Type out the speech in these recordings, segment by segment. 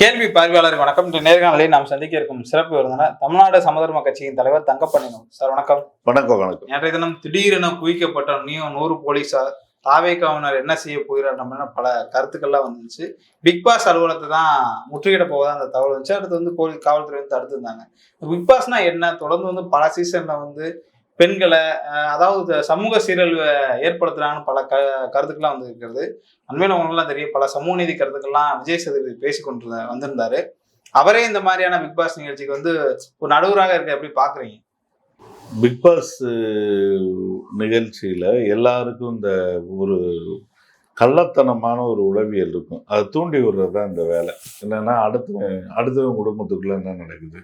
கேள்வி பார்வையாளர் வணக்கம். இன்று நேர்காணலில் நாம் சந்திக்க இருக்கும் சிறப்பு விருந்தினர் தமிழ்நாடு சமதர்ம கட்சியின் தலைவர் தங்கப்பண்ணினம் சார் வணக்கம். வணக்கம் வணக்கம். நேற்றைய தினம் திடீரென குவிக்கப்பட்ட நீயும் நூறு போலீசார் தாவேக்காவினர் என்ன செய்ய போகிறார் நம்ம பல கருத்துக்கள்லாம் வந்துச்சு. பிக் பாஸ் அலுவலகத்தை தான் முற்றுகையிட போவதா அந்த தகவல் வந்துச்சு. அடுத்து வந்து போலீஸ் காவல்துறை வந்து தடுத்திருந்தாங்க. பிக் பாஸ்னா என்ன? தொடர்ந்து வந்து பல சீசன்ல வந்து பெண்களை அதாவது சமூக சீரழிவை ஏற்படுத்துறாங்கன்னு பல க கருத்துக்கள்லாம் வந்து இருக்கிறது அண்மையில் உங்களுக்குலாம் தெரியும் பல சமூக நீதி கருத்துக்கள்லாம் விஜய் சேதுபதி பேசி கொண்டு வந்திருந்தாரு. அவரே இந்த மாதிரியான பிக் பாஸ் நிகழ்ச்சிக்கு வந்து ஒரு நடுவராக இருக்க எப்படி பார்க்குறீங்க பிக் பாஸ் நிகழ்ச்சியில் எல்லாருக்கும் இந்த ஒரு கள்ளத்தனமான ஒரு உளவியல் இருக்கும். அதை தூண்டி விடுறது தான் இந்த வேலை. என்னென்னா அடுத்தவன் அடுத்தவன் குடும்பத்துக்குள்ளே என்ன நடக்குது?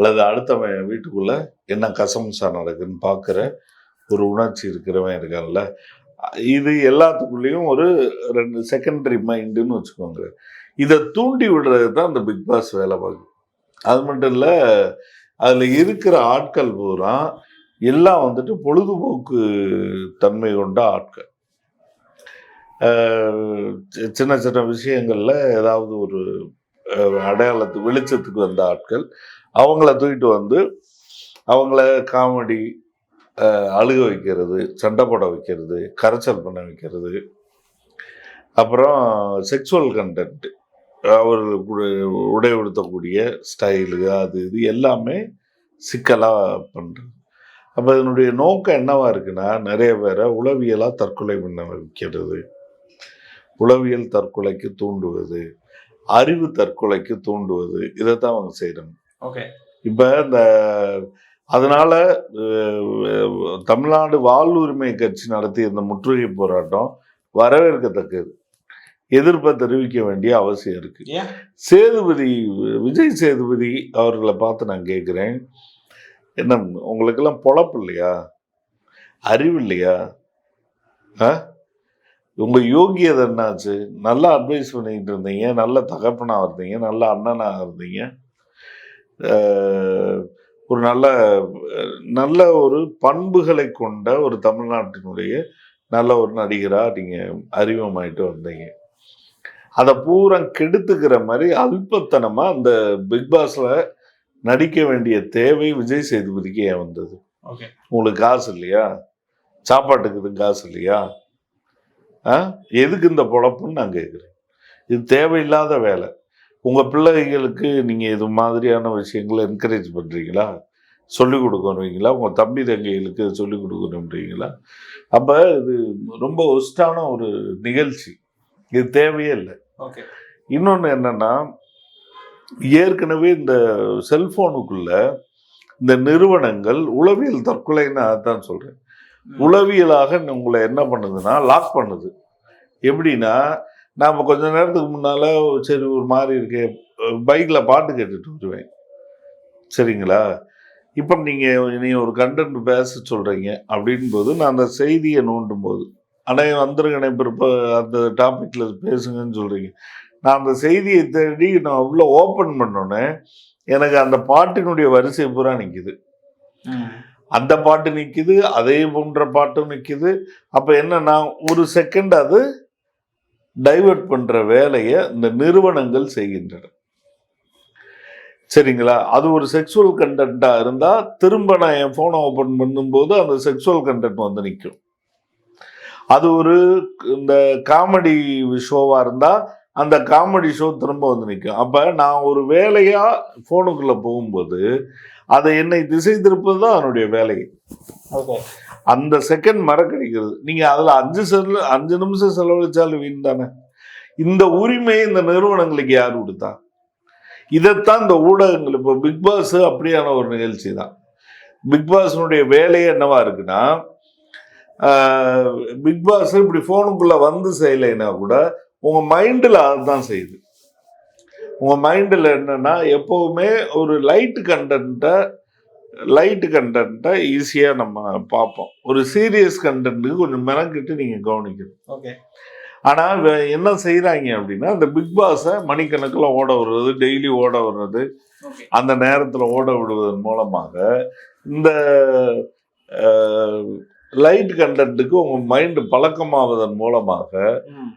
அல்லது அடுத்தவன் வீட்டுக்குள்ள என்ன கசம்சா நடக்குதுன்னு பார்க்குற ஒரு உணர்ச்சி இருக்கிறவன் இருக்கான்ல. இது எல்லாத்துக்குள்ளேயும் ஒரு ரெண்டு செகண்டரி மைண்டுன்னு வச்சுக்கோங்க. இதை தூண்டி விடுறது தான் அந்த பிக் பாஸ் வேலை பார்க்குது. அது மட்டும் இல்லை அதில் இருக்கிற ஆட்கள் பூரா எல்லாம் வந்துட்டு பொழுதுபோக்கு தன்மை கொண்ட ஆட்கள். சின்ன சின்ன விஷயங்களில் ஏதாவது ஒரு அடையாளத்து வெளிச்சத்துக்கு வந்த ஆட்கள் அவங்கள தூக்கிட்டு வந்து அவங்கள காமெடி அழுக வைக்கிறது சண்டை போட வைக்கிறது கரைச்சல் பண்ண வைக்கிறது. அப்புறம் செக்ஸுவல் கண்டென்ட் அவர்களுக்கு உடை உடுத்தக்கூடிய ஸ்டைலு அது இது எல்லாமே சிக்கலாக பண்ணுறது அப்போ இதனுடைய நோக்கம் என்னவா இருக்குன்னா நிறைய பேரை உளவியலாக தற்கொலை பண்ண வைக்கிறது. உளவியல் தற்கொலைக்கு தூண்டுவது அறிவு தற்கொலைக்கு தூண்டுவது இதை தான் அவங்க செய்கிறாங்க ஓகே இப்போ இந்த அதனால தமிழ்நாடு வாழ்வுரிமை கட்சி நடத்திய இந்த முற்றுகை போராட்டம் வரவேற்கத்தக்கது. எதிர்ப்பை தெரிவிக்க வேண்டிய அவசியம் இருக்கு. சேதுபதி விஜய் சேதுபதி அவர்களை பார்த்து நான் கேட்குறேன். என்ன உங்களுக்கெல்லாம் பொழப்பு இல்லையா? அறிவு இல்லையா? ஆ? உங்க யோகியதை என்னாச்சு? நல்லா அட்வைஸ் பண்ணிட்டு இருந்தீங்க நல்ல தகப்பனா இருந்தீங்க நல்ல அண்ணனா இருந்தீங்க. ஒரு நல்ல நல்ல ஒரு பண்புகளை கொண்ட ஒரு தமிழ்நாட்டினுடைய நல்ல ஒரு நடிகரா நீங்க அறிமுகமாயிட்டு வந்தீங்க. அதை பூரா கெடுத்துக்கிற மாதிரி அல்பத்தனமா அந்த பிக் பாஸ்ல நடிக்க வேண்டிய தேவை விஜய் சேதுபதிக்கு ஏன் வந்தது. ஓகே. உங்களுக்கு காசு இல்லையா? சாப்பாட்டுக்கு இது காசு இல்லையா? ஆ? எதுக்கு இந்த பொழப்புன்னு நான் கேட்குறேன். இது தேவையில்லாத வேலை. உங்கள் பிள்ளைகளுக்கு நீங்கள் இது மாதிரியான விஷயங்களை என்கரேஜ் பண்ணுறீங்களா சொல்லிக் கொடுக்கணுங்களா உங்கள் தம்பி தங்கைகளுக்கு சொல்லிக் கொடுக்கணுன்றீங்களா அப்போ இது ரொம்ப ஒஸ்டான ஒரு நிகழ்ச்சி. இது தேவையே இல்லை. ஓகே. இன்னொன்று என்னன்னா ஏற்கனவே இந்த செல்போனுக்குள்ள இந்த நிறுவனங்கள் உளவியல் தற்கொலைன்னு அதான் சொல்றேன். உளவியலாக உங்களை என்ன பண்ணுதுன்னா லாக் பண்ணுது. எப்படின்னா நாம கொஞ்ச நேரத்துக்கு முன்னால சரி ஒரு மாதிரி இருக்கே. பைக்கில் பாட்டு கேட்டுட்டு வருவேன். சரிங்களா? இப்போ நீங்கள் நீ ஒரு கண்டென்ட் பேச சொல்கிறீங்க அப்படின் போது நான் அந்த செய்தியை நோண்டும் போது அண்ணே வந்துருங்கண்ணே பிறப்ப அந்த டாப்பிக்கில் பேசுங்கன்னு சொல்கிறீங்க நான் அந்த செய்தியை தேடி நான் உள்ள ஓப்பன் பண்ணோன்னே எனக்கு அந்த பாட்டினுடைய வரிசை பூரா நிற்கிது அந்த பாட்டு நிற்கிது அதே போன்ற பாட்டும் நிற்கிது அப்போ என்னன்னா ஒரு செகண்ட் அது டைவர்ட் பண்ணுற வேலையை இந்த நிறுவனங்கள் செய்கின்றன. சரிங்களா? அது ஒரு செக்ஸுவல் கண்டென்ட்டாக இருந்தால் திரும்ப நான் என் ஃபோனை ஓப்பன் பண்ணும்போது அந்த செக்ஸுவல் கண்டென்ட் வந்து நிற்கும் அது ஒரு இந்த காமெடி ஷோவாக இருந்தால் அந்த காமெடி ஷோ திரும்ப வந்து நிற்கும் அப்போ நான் ஒரு வேலையாக ஃபோனுக்குள்ளே போகும்போது அதை என்னை திசை திருப்பது தான் அதனுடைய வேலை. அந்த செகண்ட் மறக்கடிக்கிறது. நீங்கள் அதில் அஞ்சு செல் அஞ்சு நிமிஷம் செலவழிச்சாலும் வீண் தானே? இந்த உரிமையை இந்த நிறுவனங்களுக்கு யார் கொடுத்தா? இதைத்தான் இந்த ஊடகங்கள் இப்போ பிக்பாஸ் அப்படியான ஒரு நிகழ்ச்சி தான். பிக்பாஸினுடைய வேலையே என்னவா இருக்குன்னா பிக்பாஸ் இப்படி ஃபோனுக்குள்ளே வந்து செய்யலைன்னா கூட உங்கள் மைண்டில் அதுதான் செய்யுது. உங்கள் மைண்டில் என்னன்னா எப்போவுமே ஒரு லைட்டு கண்டென்ட்டை லைட்டு கண்டென்ட்டை ஈஸியாக நம்ம பார்ப்போம். ஒரு சீரியஸ் கண்டென்ட்டுக்கு கொஞ்சம் மெனக்கிட்டு நீங்கள் கவனிக்கணும். ஓகே. ஆனால் என்ன செய்கிறாங்க அப்படின்னா இந்த பிக் பாஸை மணிக்கணக்கில் ஓட விடுறது டெய்லி ஓட விடுறது அந்த நேரத்தில் ஓட விடுவதன் மூலமாக இந்த லைட் கண்டென்ட்டுக்கு உங்க மைண்ட் பழக்கமாவதன் மூலமாக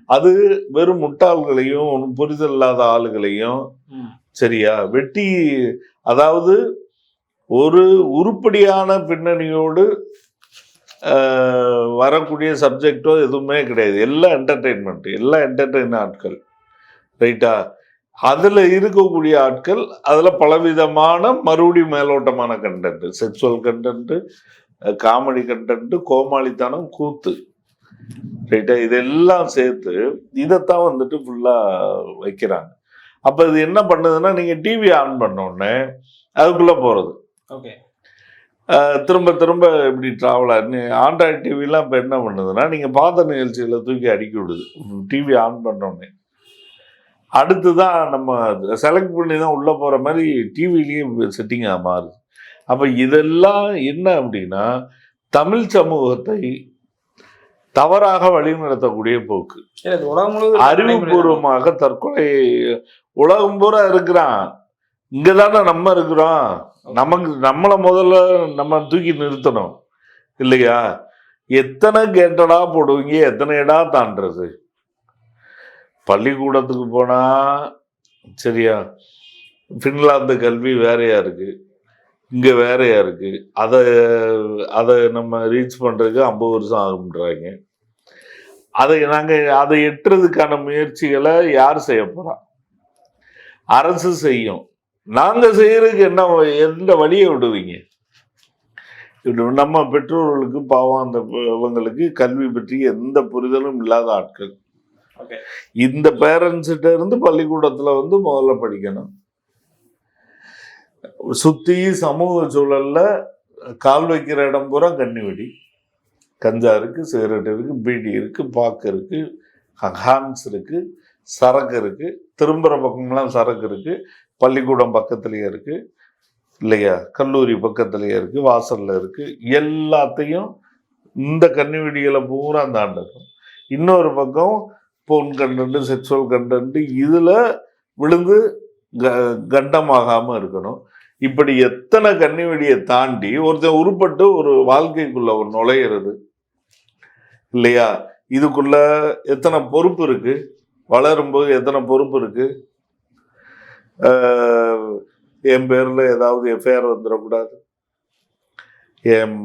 அது வெறும் முட்டாள்களையும் ஒண்ணும் புரிதல் இல்லாத ஆளுகளையும் சரியா வெட்டி அதாவது ஒரு உருப்படியான பின்னணியோடு வரக்கூடிய சப்ஜெக்டோ எதுவுமே கிடையாது. எல்லாம் என்டர்டெயின்மெண்ட் எல்லாம் என்டர்டெயின் ஆட்கள் ரைட்டா அதில் இருக்கக்கூடிய ஆட்கள் அதில் பலவிதமான மறுபடியும் மேலோட்டமான content sexual content comedy content கோமாளித்தனம் கூத்து ரைட்டா இதெல்லாம் சேர்த்து இதைத்தான் வந்துட்டு ஃபுல்லாக வைக்கிறாங்க. அப்போ இது என்ன பண்ணுதுன்னா நீங்கள் டிவி ஆன் பண்ணோடனே அதுக்குள்ளே போகிறது ஓகே. திரும்ப திரும்ப இப்படி ட்ராவல் ஆண்ட்ராய்டு டிவிலாம் இப்போ என்ன பண்ணுதுன்னா நீங்கள் பார்த்த நிகழ்ச்சிகளை தூக்கி அடுக்கி விடுது. டிவி ஆன் பண்ணோடனே அடுத்து தான் நம்ம செலக்ட் பண்ணி தான் உள்ளே போகிற மாதிரி டிவிலையும் செட்டிங்காக மாறுது. அப்போ இதெல்லாம் என்ன அப்படின்னா தமிழ் சமூகத்தை தவறாக வழிநடத்தக்கூடிய போக்கு. அறிவுபூர்வமாக தற்கொலை உலகம் பூரா இருக்கிறான். இங்க தானே நம்ம இருக்கிறோம். நமக்கு நம்மளை முதல்ல நம்ம தூக்கி நிறுத்தணும். இல்லையா? எத்தனை கேட்டடா போடுவீங்க? எத்தனை இடா தாண்டது பள்ளிக்கூடத்துக்கு போனா சரியா பின்லாந்து கல்வி வேறையா இருக்கு. இங்க வேறையா இருக்கு. அதை அதை நம்ம ரீச் பண்றதுக்கு ஐம்பது வருஷம் ஆகும்ன்றாங்க. அதை நாங்கள் அதை எட்டுறதுக்கான முயற்சிகளை யார் செய்ய போறா? அரசு செய்யும். நாங்க செய்யறதுக்கு என்ன எந்த வழியை விடுவீங்க? நம்ம பெற்றோர்களுக்கு பாவம் அந்த இவங்களுக்கு கல்வி பற்றி எந்த புரிதலும் இல்லாத ஆட்கள். இந்த பேரண்ட்ஸ்கிட்ட இருந்து பள்ளிக்கூடத்துல வந்து முதல்ல படிக்கணும். சுத்தி சமூக சூழல்ல கால் வைக்கிற இடம் பூரா கண்ணி வெடி கஞ்சா இருக்கு சிகரெட் இருக்கு பீடி இருக்கு பாக்கு இருக்கு ஹான்ஸ் இருக்கு சரக்கு இருக்கு திரும்புற பக்கம்லாம் சரக்கு இருக்கு. பள்ளிக்கூடம் பக்கத்துலேயே இருக்குது இல்லையா? கல்லூரி பக்கத்துலேயே இருக்குது வாசலில் இருக்குது எல்லாத்தையும் இந்த கண்ணி வெடிகளை பூரா தாண்டணும் இன்னொரு பக்கம் போன் கண்டென்ட் செக்ஸுவல் கண்டென்ட் இதில் விழுந்து க- கண்டமாகாமல் இருக்கணும். இப்படி எத்தனை கன்னி வெடியை தாண்டி ஒருத்தன் உருப்பட்டு ஒரு வாழ்க்கைக்குள்ள ஒரு நுழையிறது. இல்லையா? இதுக்குள்ள எத்தனை பொறுப்பு இருக்குது வளரும்போது எத்தனை பொறுப்பு இருக்குது என் பேரில் ஏதாவது எஃப்ஐஆர் வந்துடக்கூடாது. என்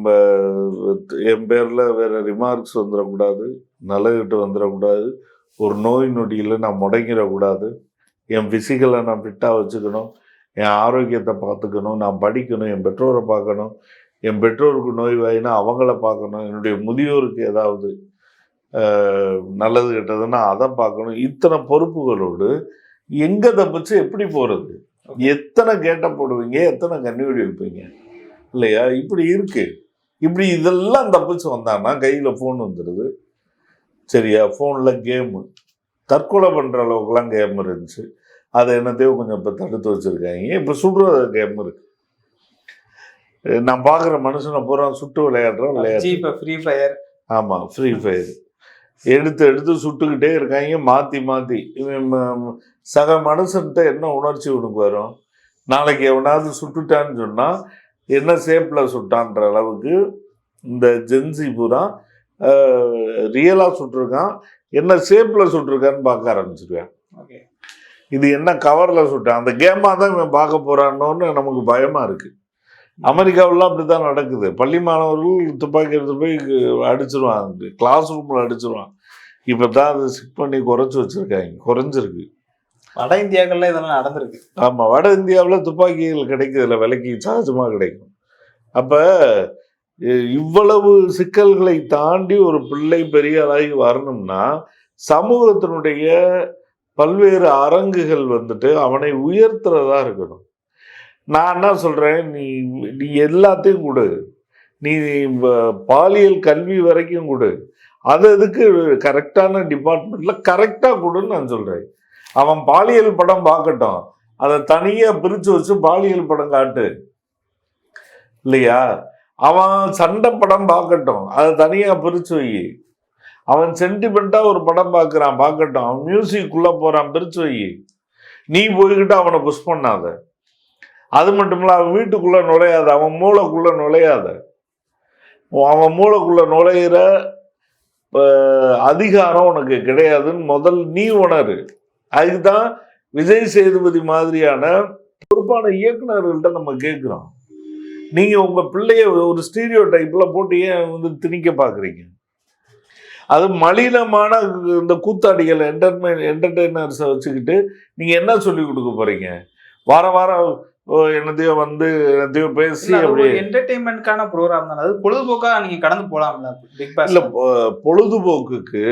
என் பேரில் வேற ரிமார்க்ஸ் வந்துடக்கூடாது. நல்லகிட்டு வந்துடக்கூடாது. ஒரு நோய் நொடியில் நான் முடங்கிடக்கூடாது. என் ஃபிசிக்கலை நான் ஃபிட்டாக வச்சுக்கணும். என் ஆரோக்கியத்தை பார்த்துக்கணும். நான் படிக்கணும். என் பெற்றோரை பார்க்கணும். என் பெற்றோருக்கு நோய் வாயினா அவங்கள பார்க்கணும். என்னுடைய முதியோருக்கு ஏதாவது நல்லது கெட்டதுன்னா அதை பார்க்கணும். இத்தனை பொறுப்புகளோடு எங்கே தப்பிச்சு எப்படி போகிறது எத்தனை கேட்ட போடுவீங்க? எத்தனை கண்ணி வைப்பீங்க? இல்லையா? இப்படி இருக்கு. இப்படி இதெல்லாம் தப்பிச்சு வந்தான்னா கையில் ஃபோன் வந்துடுது சரியா? ஃபோனில் கேமு தற்கொலை பண்ணுற அளவுக்குலாம் கேம் இருந்துச்சு. அதை என்னத்தையோ கொஞ்சம் இப்போ தடுத்து வச்சுருக்காங்க. இப்போ சுடுற கேம் இருக்கு. நான் பார்க்குற மனுஷனை பூரா சுட்டு விளையாடுறோம் விளையாடு இப்ப ஃப்ரீ ஃபயர் ஆமாம் ஃப்ரீ ஃபயர் எடுத்து எடுத்து சுட்டுக்கிட்டே இருக்காங்க மாற்றி மாற்றி சக மனுஷன்ட்ட என்ன உணர்ச்சி உனக்கு வரும்? நாளைக்கு எவனாவது சுட்டுட்டான்னு சொன்னால் என்ன ஷேப்பில் சுட்டான்ற அளவுக்கு இந்த ஜென்சி பூரா ரியலாக சுட்டிருக்கான். என்ன ஷேப்பில் சுட்டிருக்கான்னு பார்க்க ஆரம்பிச்சிருவேன் ஓகே இது என்ன கவரில் சுட்டான்? அந்த கேமாக தான் இவன் பார்க்க போகிறான்னோன்னு நமக்கு பயமாக இருக்குது அமெரிக்காவிலாம் அப்படி தான் நடக்குது. பள்ளி மாணவர்கள் துப்பாக்கி எடுத்து போய் அடிச்சிருவாங்க. கிளாஸ் ரூமில் அடிச்சிருவான் இப்போ தான் அதை சிக் பண்ணி குறைச்சி வச்சுருக்காங்க. குறைஞ்சிருக்கு. வட இந்தியாக்கள்ல இதெல்லாம் நடந்திருக்கு. ஆமாம் வட இந்தியாவில் துப்பாக்கிகள் கிடைக்குதுல விலைக்கு சகஜமாக கிடைக்கும். அப்போ இவ்வளவு சிக்கல்களை தாண்டி ஒரு பிள்ளை பெரிய ஆளாகி வரணும்னா சமூகத்தினுடைய பல்வேறு அரங்குகள் வந்துட்டு அவனை உயர்த்துறதா இருக்கணும். நான் என்ன சொல்கிறேன் நீ நீ எல்லாத்தையும் கொடு. நீ பாலியல் கல்வி வரைக்கும் கொடு. அது அதுக்கு கரெக்டான டிபார்ட்மெண்ட்டில் கரெக்டாக கொடுன்னு நான் சொல்கிறேன் அவன் பாலியல் படம் பார்க்கட்டும். அதை தனியாக பிரித்து வச்சு பாலியல் படம் காட்டு. இல்லையா? அவன் சண்டை படம் பார்க்கட்டும். அதை தனியாக பிரித்து வை. அவன் சென்டிமெண்ட்டாக ஒரு படம் பார்க்குறான் பார்க்கட்டும். அவன் மியூசிக் உள்ள போறான் வை. நீ போய்கிட்டு அவனை புஷ் பண்ணாத. அது மட்டும் இல்லை அவன் வீட்டுக்குள்ள நுழையாத அவன் மூளைக்குள்ள நுழையாத. அவன் மூளைக்குள்ள நுழையிற அதிகாரம் உனக்கு கிடையாதுன்னு முதல் நீ உணரு. அதுக்கு தான் விஜய் சேதுபதி மாதிரியான பொறுப்பான இயக்குநர்கள்ட்ட நம்ம கேட்குறோம். நீங்க உங்க பிள்ளைய ஒரு ஸ்டீரியோ டைப்ல போட்டு ஏன் வந்து திணிக்க பாக்குறீங்க? அது மலினமான இந்த கூத்தாடிகள் என்டர்மெயின் என்டர்டெய்னர்ஸை வச்சுக்கிட்டு நீங்க என்ன சொல்லி கொடுக்க போறீங்க? வாரம் வாரம் என்னத்தையோ வந்து என்னத்தையோ பேசி என்டர்டைன்மெண்ட்கான ப்ரோக்ராம் தானே. அது பொழுதுபோக்கா நீங்க கடந்து போலாம்ல பிக் பாஸ் இல்ல பொழுதுபோக்குக்கு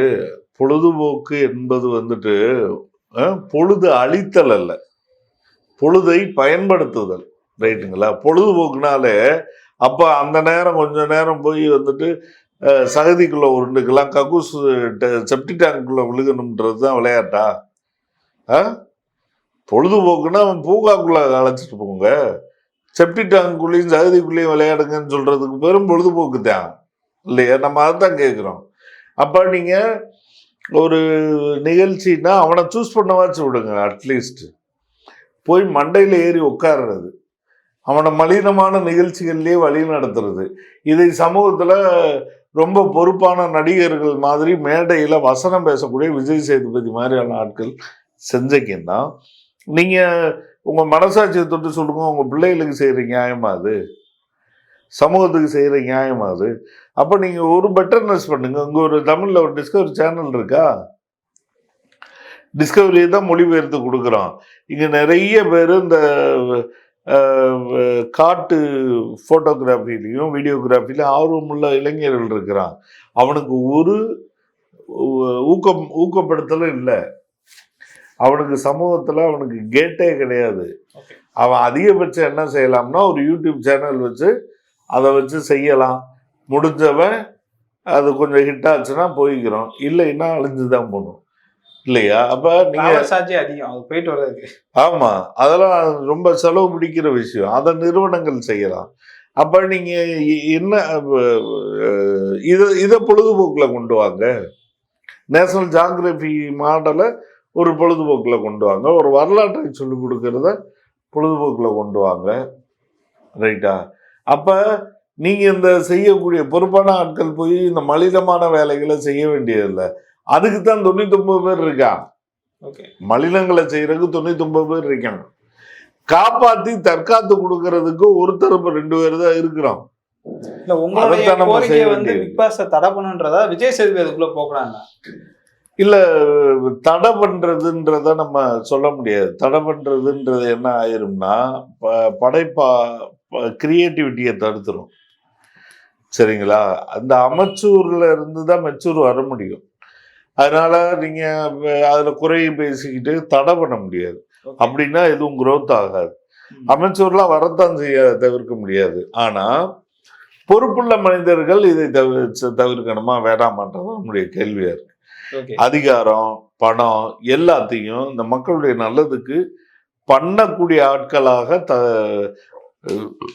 பொழுதுபோக்கு என்பது வந்துட்டு பொழுது அழித்தல் அல்ல. பொழுதை பயன்படுத்துதல். ரைட்டுங்களா? பொழுதுபோக்குனாலே அப்ப அந்த நேரம் கொஞ்ச நேரம் போய் வந்துட்டு சகதிக்குள்ள உருண்டுக்கலாம் கக்கூஸ் செப்டி டேங்குக்குள்ள விழுகணுன்றது தான் விளையாட்டா? ஆ? பொழுதுபோக்குன்னா அவன் பூங்காக்குள்ள அழைச்சிட்டு போங்க. செப்டி டேங்குள்ளேயும் சகதிக்குள்ளேயும் விளையாடுங்கன்னு சொல்றதுக்கு பெரும் பொழுதுபோக்கு தான். இல்லையா? நம்ம அதை தான் கேட்குறோம். அப்போ நீங்கள் ஒரு நிகழ்ச்சின்னா அவனை சூஸ் பண்ணவாச்சு விடுங்க அட்லீஸ்ட் போய் மண்டையில் ஏறி உட்காடுறது அவனை மலினமான நிகழ்ச்சிகள்லேயே வழி நடத்துறது. இதை சமூகத்தில் ரொம்ப பொறுப்பான நடிகர்கள் மாதிரி மேடையில் வசனம் பேசக்கூடிய விஜய் சேதுபதி மாதிரியான ஆட்கள் செஞ்சீங்கன்னா நீங்கள் உங்கள் மனசாட்சியை தொட்டு சொல்லுங்க உங்கள் பிள்ளைகளுக்கு செய்கிற நியாயமா அது? சமூகத்துக்கு செய்கிற நியாயமா அது? அப்போ நீங்கள் ஒரு பெட்டர்னஸ் பண்ணுங்க. இங்கே ஒரு தமிழில் ஒரு டிஸ்கவரி சேனல் இருக்கா? டிஸ்கவரியை தான் மொழிபெயர்த்து கொடுக்குறோம் இங்கே நிறைய பேர் இந்த காட்டு ஃபோட்டோகிராஃபிலையும் வீடியோகிராஃபிலையும் ஆர்வமுள்ள இளைஞர்கள் இருக்கிறான். அவனுக்கு ஒரு ஊக்கம் ஊக்கப்படுத்தலும் இல்லை. அவனுக்கு சமூகத்தில் அவனுக்கு கேட்டே கிடையாது. அவன் அதிகபட்சம் என்ன செய்யலாம்னா ஒரு யூடியூப் சேனல் வச்சு அதை வச்சு செய்யலாம். முடிஞ்சவன் அது கொஞ்சம் ஹிட் ஆச்சுன்னா போய்க்கிறோம். இல்லைன்னா அழிஞ்சு தான் போகணும். இல்லையா? அப்போ நீங்கள் சார்ஜே அதிகம். அது போயிட்டு வர்றதுக்கு. ஆமா. அதெல்லாம் ரொம்ப செலவு பிடிக்கிற விஷயம். அதை நிறுவனங்கள் செய்யலாம். அப்ப நீங்க இ- என்ன இத இதை பொழுதுபோக்குல கொண்டு வாங்க. நேஷனல் ஜாகிரபி மாடலை ஒரு பொழுதுபோக்குல கொண்டு வாங்க. ஒரு வரலாற்றை சொல்லிக் கொடுக்கறத பொழுதுபோக்குல கொண்டு வாங்க. ரைட்டா? அப்ப நீங்க இந்த செய்யக்கூடிய பொறுப்பான ஆட்கள் போய் இந்த மலினமான வேலைகளை செய்ய வேண்டியதில்லை. அதுக்கு தான் தொண்ணூத்தொன்பது பேர் இருக்கான் ஓகே. மலினங்களை செய்யறதுக்கு தொண்ணூத்தி ஒன்பது பேர் இருக்காங்க காப்பாத்தி தற்காத்து கொடுக்கறதுக்கு ஒருத்தர் ரெண்டு பேர் தான் இருக்கிறோம். இல்ல உங்களுடைய கோரிக்கையை வந்து. பிக் பாஸ தடை பண்ணுன்றதா விஜய் சேதுபதி அதுக்குள்ள போக்குறாங்க? இல்ல தடை பண்றதுன்றத நம்ம சொல்ல முடியாது. தடை பண்றதுன்றது என்ன ஆயிரும்னா ப- படைப்பா கிரியேட்டிவிட்டியை தடுத்துரும். சரிங்களா? அந்த அமைச்சூர்ல இருந்து தான் மெச்சூர் வர முடியும். அதனால நீங்க வ- அதுல குறையை பேசிக்கிட்டு தடை பண்ண முடியாது. அப்படின்னா எதுவும் growth ஆகாது. அமைச்சர்லாம் வரத்தான் செய்ய தவிர்க்க முடியாது. ஆனா பொறுப்புள்ள மனிதர்கள் இதை தவிர தவிர்க்கணுமா? வேண்டாமான்றது நம்முடைய கேள்வியா இருக்கு. ஓகே அதிகாரம் பணம் எல்லாத்தையும் இந்த மக்களுடைய நல்லதுக்கு பண்ணக்கூடிய ஆட்களாக த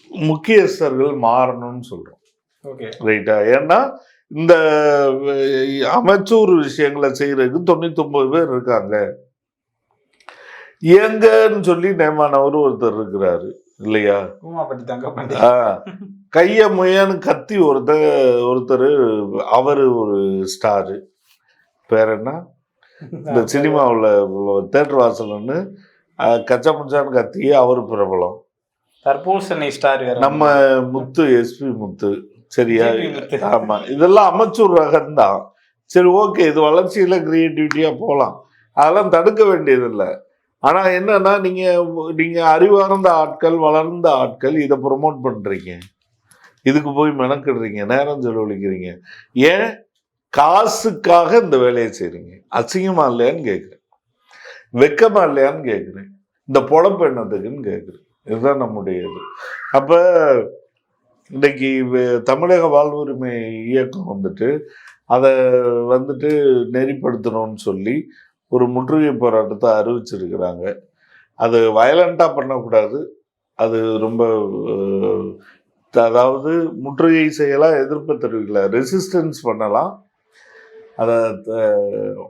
முக்கியஸ்தர்கள் மாறணும்னு சொல்றோம். ரைட்டா ஏன்னா இந்த அமைச்சூர் விஷயங்களை செய்யறதுக்கு தொண்ணூத்தி ஒன்பது பேர் இருக்காங்க. எங்கன்னு சொல்லி நேமானவர் ஒருத்தர் இருக்கிறாரு. இல்லையா? கைய முயன்னு கத்தி ஒருத்தர் ஒருத்தர் அவரு ஒரு ஸ்டாரு. பேர் என்ன? இந்த சினிமாவில் தேட்டர் வாசல்னு கச்சா முச்சான்னு கத்தி அவர் பிரபலம். தர்பூசணி ஸ்டார் நம்ம முத்து எஸ்பி முத்து சரியா? JP முத்து. ஆமா. இதெல்லாம் அமைச்சூர் ரகம்தான் சரி ஓகே இது வளர்ச்சியில கிரியேட்டிவிட்டியா போகலாம் அதெல்லாம் தடுக்க வேண்டியதில்லை. ஆனா என்னன்னா நீங்க நீங்க அறிவார்ந்த ஆட்கள் வளர்ந்த ஆட்கள் இதை ப்ரொமோட் பண்றீங்க. இதுக்கு போய் மெனக்கிடுறீங்க நேரம் செலவழிக்கிறீங்க. ஏன்? காசுக்காக இந்த வேலையை செய்றீங்க. அசிங்கமா இல்லையான்னு கேட்குறேன் வெக்கமா இல்லையான்னு கேட்குறேன் இந்த பொழப்பு என்னத்துக்குன்னு கேட்குறேன் இதுதான் நம்முடைய இது. அப்போ இன்னைக்கு வே- தமிழக வாழ்வுரிமை இயக்கம் வந்துட்டு அதை வந்துட்டு நெறிப்படுத்தணும்னு சொல்லி ஒரு முற்றுகை போராட்டத்தை அறிவிச்சிருக்கிறாங்க. அது வயலண்ட்டாக பண்ணக்கூடாது. அது ரொம்ப அதாவது முற்றுகை செய்யலாம் எதிர்ப்பு தெரிவிக்கலாம் ரெசிஸ்டன்ஸ் பண்ணலாம். அதை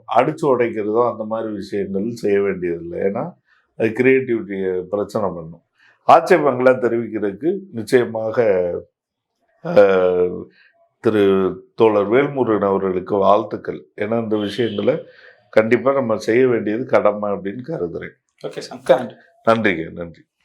அடித்து உடைக்கிறதோ அந்த மாதிரி விஷயங்கள் செய்ய வேண்டியதில்லை. ஏன்னா அது கிரியேட்டிவிட்டியை பிரச்சனை பண்ணும். ஆட்சேபங்களை தெரிவிக்கிறதுக்கு நிச்சயமாக திரு தோழர் வேல்முருகன் அவர்களுக்கு வாழ்த்துக்கள். ஏன்னா இந்த விஷயங்களை கண்டிப்பாக நம்ம செய்ய வேண்டியது கடமை அப்படின்னு கருதுறேன். Okay sir. நன்றி. நன்றிங்க நன்றி.